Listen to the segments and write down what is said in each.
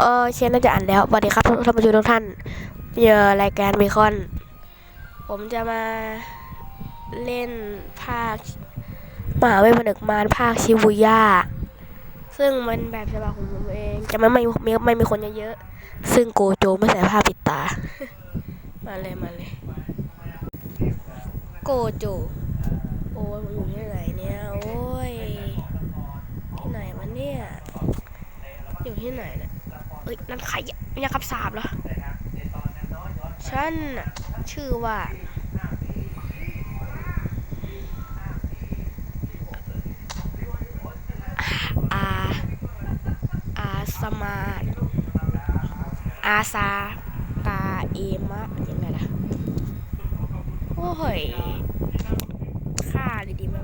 เออเชนน่าจะอ่านแล้วสวัสดีครับท่านผู้ชมทุกท่านเจอรายการเบคอน ผมจะมาเล่นภาคมหาเวทผนึกมารภาคชิบุย่า ซึ่งมันแบบฉบับของผมเอง จะไม่ไม่ไม่ไม่มีคนเยอะๆ ซึ่งโกโจไม่ใส่ผ้าปิดตา มาเลยมาเลย โกโจ โอ้ยผมอยู่ที่ไหนเนี่ย โอ้ย ที่ไหนวะเนี่ย อยู่ที่ไหนเนี่ย้ยนั่นใครอะไม่ใช่คำสาบเหรอฉันชื่อว่าอาอาสมาอาซาตาเอมะยังไงล่ะโอ้ยฆ่าเลยดีไหม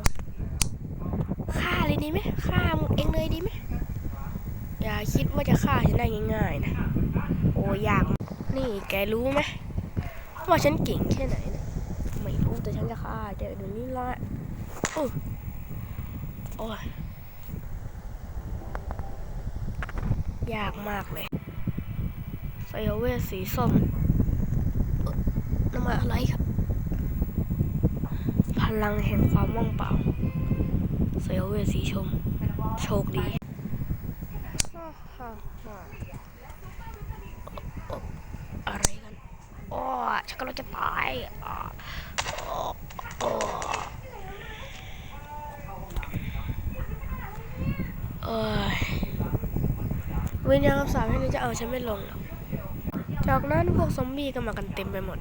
ฆ่าเลยดีไหมฆ่ามึงเองเลยดีไหม อย่า จะฆ่าฉันได้ง่ายๆนะ โอ้ยาก นี่แกรู้ไหมว่าฉันเก่งแค่ไหนนะไม่รู้แต่ฉันจะฆ่าแกเดี๋ยวนี้ละอุ๊ยโอ้ยยากมากเลยไซเวสสีส้มเอ่อน้ำมันอะไรครับ พลังแห่งความว่างเปล่าไซเวสสีชม โชคดี อะไรกันโอ้ฉันกำลังจะตายอะโอ้โอ้เอ้ยวิญญาณคำสาปให้นี้จะเอาฉันไม่ลงหรอกจากนั้นพวกซอมบี้ก็มากันเต็มไปหมด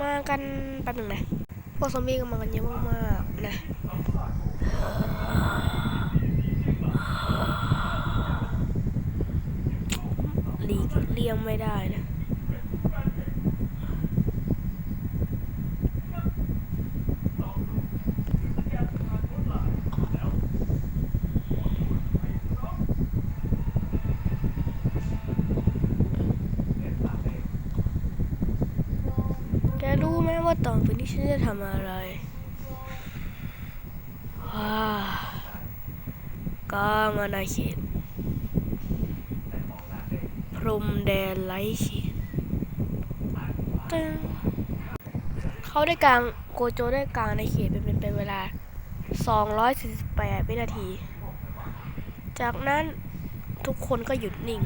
มากันแป๊บหนึ่งนะ พวกซอมบี้ก็มากันเยอะมากๆนะ หลีกเลี่ ยงไม่ได้นะแกรู้ไหมว่าตอนไปนี้ฉันจะทำอะไรว้ากางอาณาเขต พรมแดนไร้เขตตึ้งเขาได้กลางโกโจได้กลางในเขตเป็นเป็นเวลา 248 วินาที จากนั้นทุกคนก็หยุดนิ่ง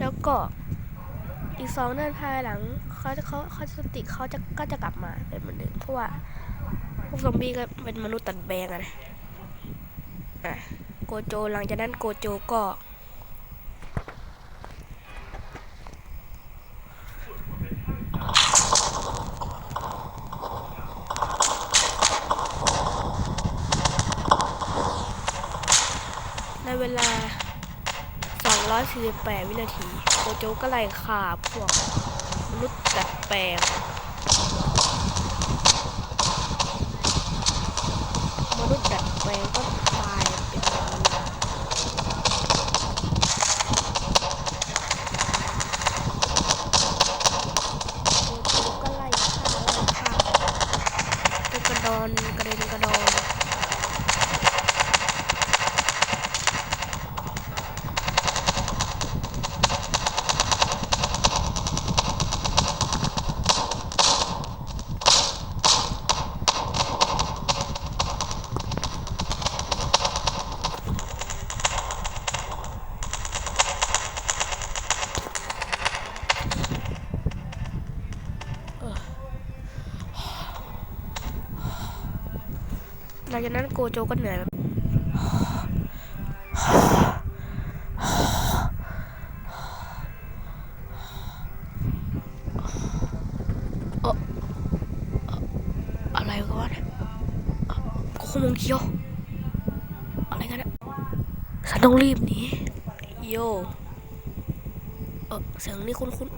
แล้วก็อีกสองเดือนภายหลังเขาจะเขาเขาจะสติเขาจะก็จะกลับมาเป็นเหมือนเดิมเพราะว่าพวกซอมบี้ก็เป็นมนุษย์ตัดแบงอะนะอะโกโจหลังจากนั้นโกโจก็ ในเวลา 148 วินาทีโกโจก็ไล่ฆ่าพวกมนุษย์ดัดแปลงมนุษย์ดัดแปลงก็ตายเป็นเวลาโกโจก็ไล่ฆ่าไล่ฆ่ากระดอนกระเด็นกระดอน หลังจากนั้นโกโจก็เหนื่อยแบบเอ่อเอ่ออะไรกันวะเนี่ยเอ่อโคมงเคียวอะไรกันเนี่ยฉันต้องรีบหนีโยเออเสียงนี้คุ้น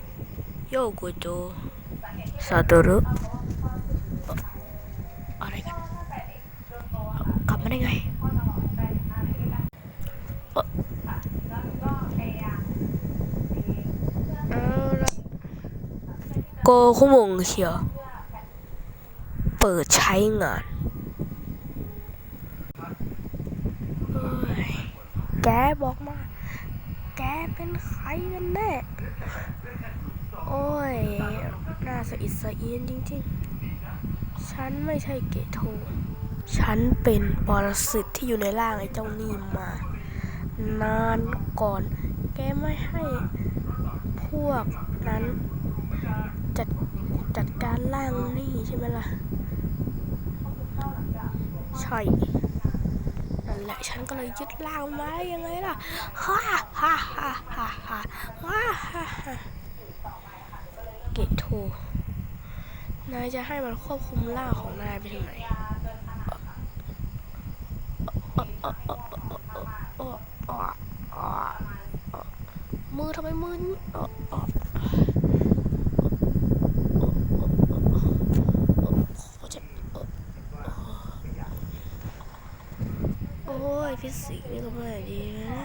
ๆโยโกโจซาโตรุเอ่ออะไรกัน กลับมา ได้ไงเอ่อเอาละโกคุมงเชียวเปิดใช้งานเฮ้ยแกบอกมา แกเป็นใครกันแน่ โอ้ย น่าสะอิดสะเอียนจริงๆ ฉันไม่ใช่เกโท ฉันเป็นปรสิตที่อยู่ในร่างไอ้เจ้านี่มา นานก่อน แกไม่ให้พวกนั้นจัดจัดการร่างนี่ใช่ไหมล่ะ ใช่นั่นแหละฉันก็เลยยึดร่างมันมาได้ยังไงล่ะฮ่าฮ่าฮ่าฮ่าฮ่าฮ่าฮ่าฮ่าเกตโทนายจะให้มันควบคุมร่างของนายไปถึงไหนมือทำไมมือเอ่อเอ่อโอ้เจ็บเอ่อโอ้ยฟิสิ ก็ไม่ดีนะ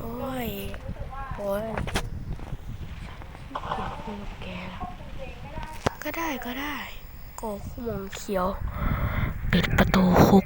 โอ้ยโอ้ยกแกก็ได้ก็ได้ โกคุมงเขียว ปิดประตูคุก